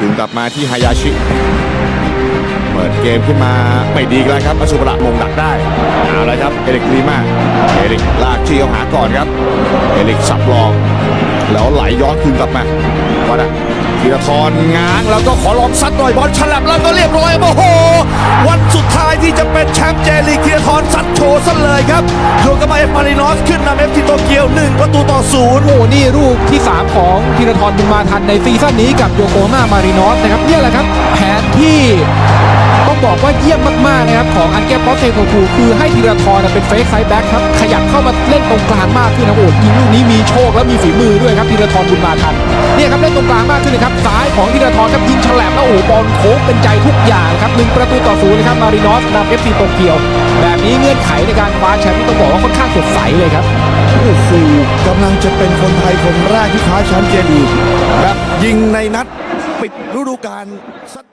ถึงกลับมาที่ฮายาชิ เปิดเกมขึ้นมาไม่ดีแล้วครับอสุประมงดักได้เอาละครับเอริกลีมาเอริกลากที่เอาหาก่อนครับเอริกสับลองแล้วไหลย้อนคืนกลับมาวัดอะธีรทรง้างแล้วก็ขอลองซัดหน่อยบอลฉลับแล้วก็เรียบร้อยโอ้โห วันสุดท้ายที่จะเป็นแชมป์เจลีกธีรทรซัดโชว์ซะเลยครับโยนกับมาเอฟมารินอส นำเอฟทีโตเกียวหนึ่งประตูต่อศูนย์โอ้โหนี่ลูกที่ 3 ของธีรทรบุญมาทันในซีซั่นนี้กับโยโกฮาม่ามารินอสนะครับเนี่ยแหละครับ แผนที่ต้องบอกว่าเยี่ยมมากๆนะครับของอันเกปปอสเซโกคูคือให้ธีรทรเป็นเฟกไซด์แบ็กครับ ขยับเข้ามาเล่นตรงกลางมากขึ้นนะโอ้ยิงลูกนี้มีโชคและมีฝีมือด้วยครับธีรทรบุญมาทันเนี่ยครับเล่นตรงกลางมากขึ้นนะครับซ้ายของธีรทรครับยิงฉลับแล้วโอ้โหบอลโค้งเป็นใจทุกอย่างครับหนึ่งประตูต่อศูนย์นะครับมารินอสนำเอฟซีโตเกียว แบบนี้เงื่อนไขในการคว้าแชมป์ต้องบอกว่าค่อน สดใสเลยครับโอ้โหกำลังจะเป็นคนไทยคนแรกที่คว้าแชมป์เจลีแบบยิงในนัด ปิดฤดูกาลสัด